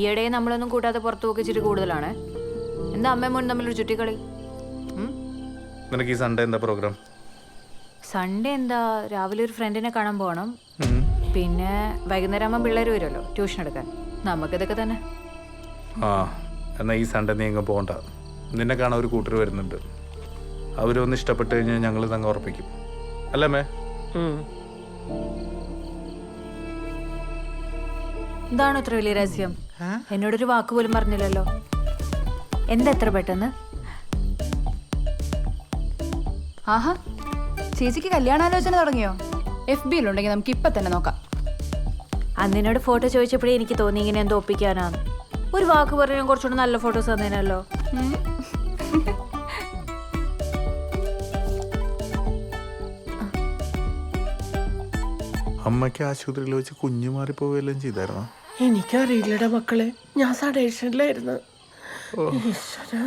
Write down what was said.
ഈയിടെ നമ്മളൊന്നും കൂട്ടാതെ പുറത്തു പോക്ക് ഇച്ചിരി കൂടുതലാണ്. എന്താ അമ്മയും മോനും തമ്മിലൊരു ചുറ്റിക്കളി? നിനക്ക് ഈ സൺഡേ എന്താ പ്രോഗ്രാം സൺഡേ എന്താ? രാവിലെ ഒരു ഫ്രണ്ടിനെ കാണാൻ പോകണം പിന്നെ വൈകുന്നേരം ആകുമ്പോൾ പിള്ളേർ വരുമല്ലോ ട്യൂഷൻ എടുക്കാൻ. നമുക്കിതൊക്കെ തന്നെ. ആ എന്നാൽ ഈ സൺഡേ നീ എങ്ങും പോകണ്ട നിന്നെ കാണാൻ ഒരു കൂട്ടർ വരുന്നുണ്ട്. അവരൊന്ന് ഇഷ്ടപ്പെട്ട് കഴിഞ്ഞാൽ ഞങ്ങൾ തങ്ങ ഉറപ്പിക്കും. അല്ലേ മേ എന്താണ് ഇത്ര വലിയ രഹസ്യം? എന്നോടൊരു വാക്ക് പോലും പറഞ്ഞില്ലല്ലോ. എന്താ എത്ര പെട്ടെന്ന്? ആഹാ ചേച്ചിക്ക് കല്യാണാലോചന തുടങ്ങിയോ? എഫ് ബിയിലുണ്ടെങ്കിൽ നമുക്ക് ഇപ്പൊ തന്നെ നോക്കാം. അന്നിനോട് ഫോട്ടോ ചോദിച്ചപ്പോഴേ എനിക്ക് തോന്നി ഇങ്ങനെ എന്തോ ഒപ്പിക്കാനാണ് ഒരു വാക്ക് പറഞ്ഞാൽ കുറച്ചുകൂടെ നല്ല ഫോട്ടോസ് തന്നേനല്ലോ. അമ്മയ്ക്ക് ആശുപത്രിയിൽ വെച്ച് കുഞ്ഞു മാറിപ്പോവുകയെല്ലാം ചെയ്തായിരുന്നോ? എനിക്കറിയില്ലടാ മക്കളെ. ഞാൻ സഡേഷനിലായിരുന്നു. ഈശ്വരാ.